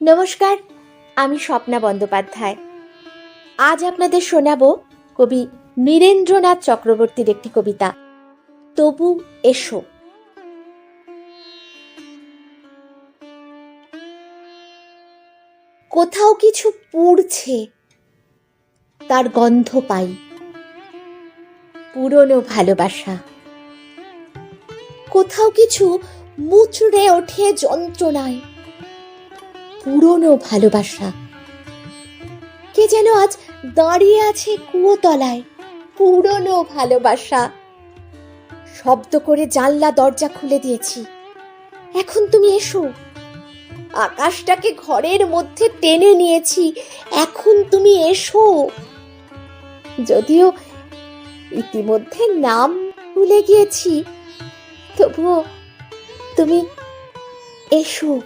নমস্কার, আমি স্বপ্না বন্দ্যোপাধ্যায়। আজ আপনাদের শোনাবো কবি নীরেন্দ্রনাথ চক্রবর্তীর একটি কবিতা, তবু এসো। কোথাও কিছু পুড়ছে, তার গন্ধ পাই। পুরনো ভালোবাসা। কোথাও কিছু মুচড়ে ওঠে যন্ত্রণায়। পুরনো ভালোবাসা। কে যেন আজ দাঁড়িয়ে আছে কুয়োতলায়, পুরনো ভালোবাসা। শব্দ করে জানলা দরজা খুলে দিয়েছি। এখন তুমি এসো। আকাশটাকে ঘরের মধ্যে টেনে নিয়েছি। এখন তুমি এসো। যদিও ইতিমধ্যে নাম ভুলে গিয়েছি, তবুও তুমি এসো।